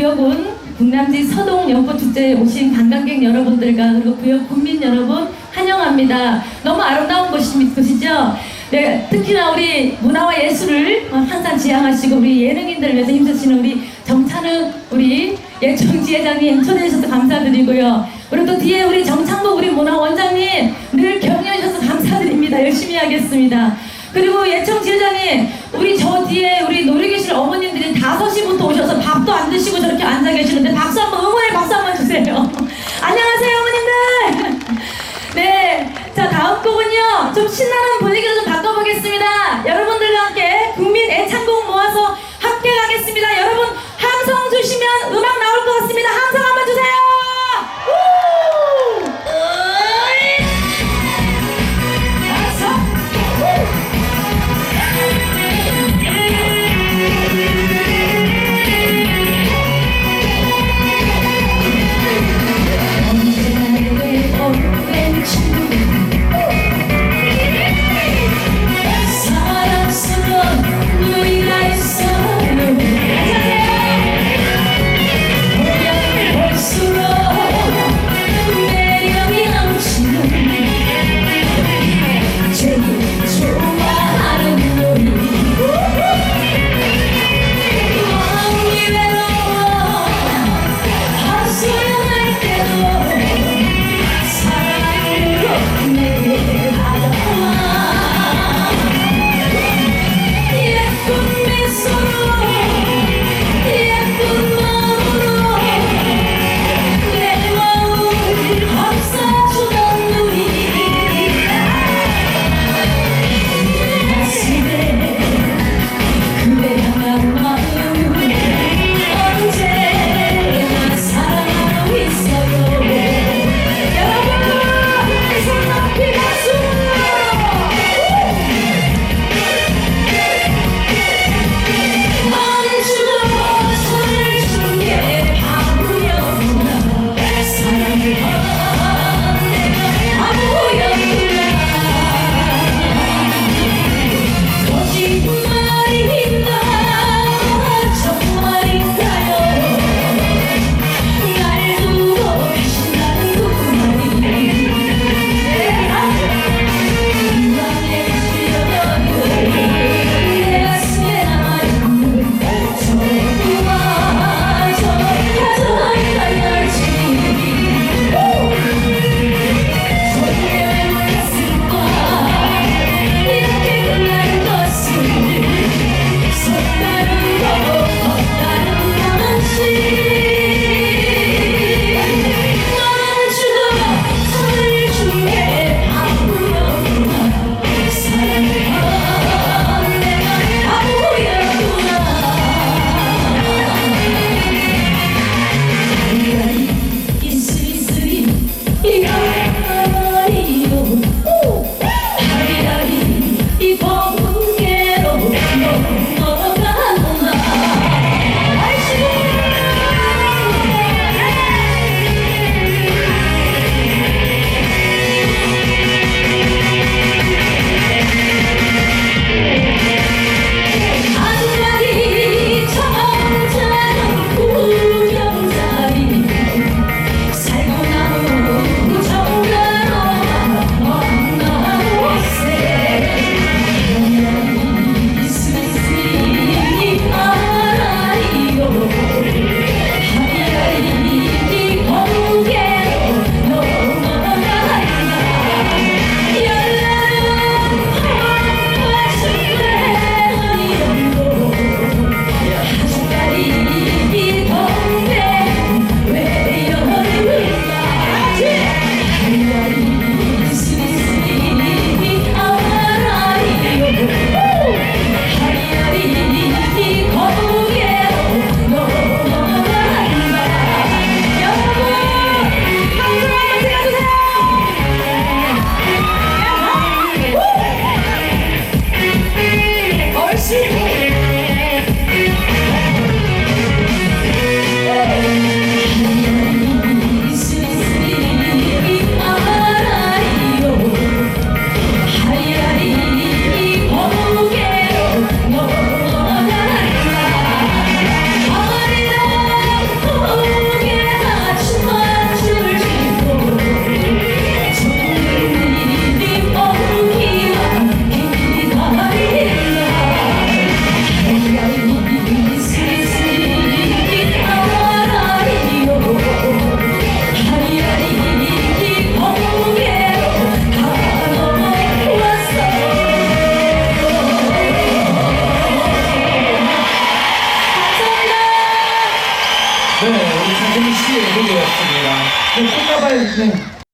구역은 국남지 서동 연꽃축제에 오신 관광객 여러분들과 그리고 구역 국민 여러분 환영합니다. 너무 아름다운 곳이, 곳이죠. 네, 특히나 우리 문화와 예술을 항상 지향하시고 우리 예능인들을 위해서 힘쓰시는 우리 정찬우 우리 예청 지회장님 초대해 주셔서 감사드리고요. 그리고 또 뒤에 우리 정창복 우리 문화원장님 늘 격려해 주셔서 감사드립니다. 열심히 하겠습니다. 그리고 예청 지회장님 우리 저 뒤에 우리 놀이기실 어머님들이 5시부터 오셔서 밥